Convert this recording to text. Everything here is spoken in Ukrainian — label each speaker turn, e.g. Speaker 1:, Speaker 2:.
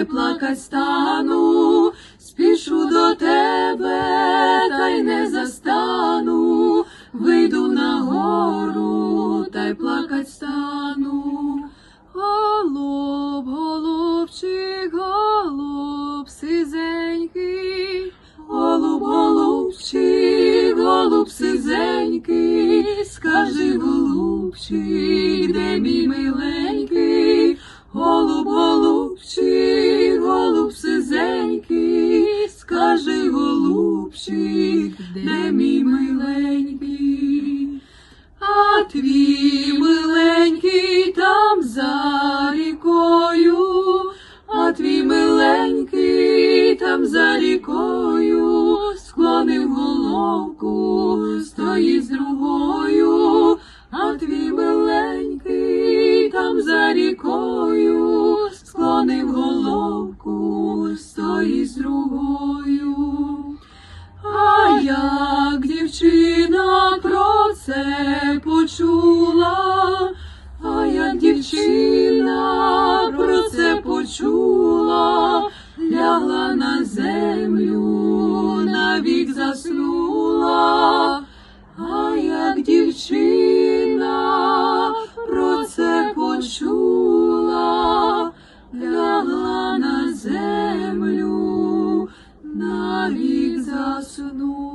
Speaker 1: й плакать стану, спішу до тебе, та й не застану, вийду на гору, та й плакать стану. Голуб, голубчик, голуб сизенький, голуб, голубчик, голуб сизенький, скажи, голубчик, голубчик, де мій миленький. А твій миленький там за рікою, а твій миленький там за рікою, склонив головку, стоїть з другою, а твій миленький там за рікою, це почула, а як дівчина про це почула, лягла на землю, навік заснула, а як дівчина про це почула, лягла на землю, навік заснула.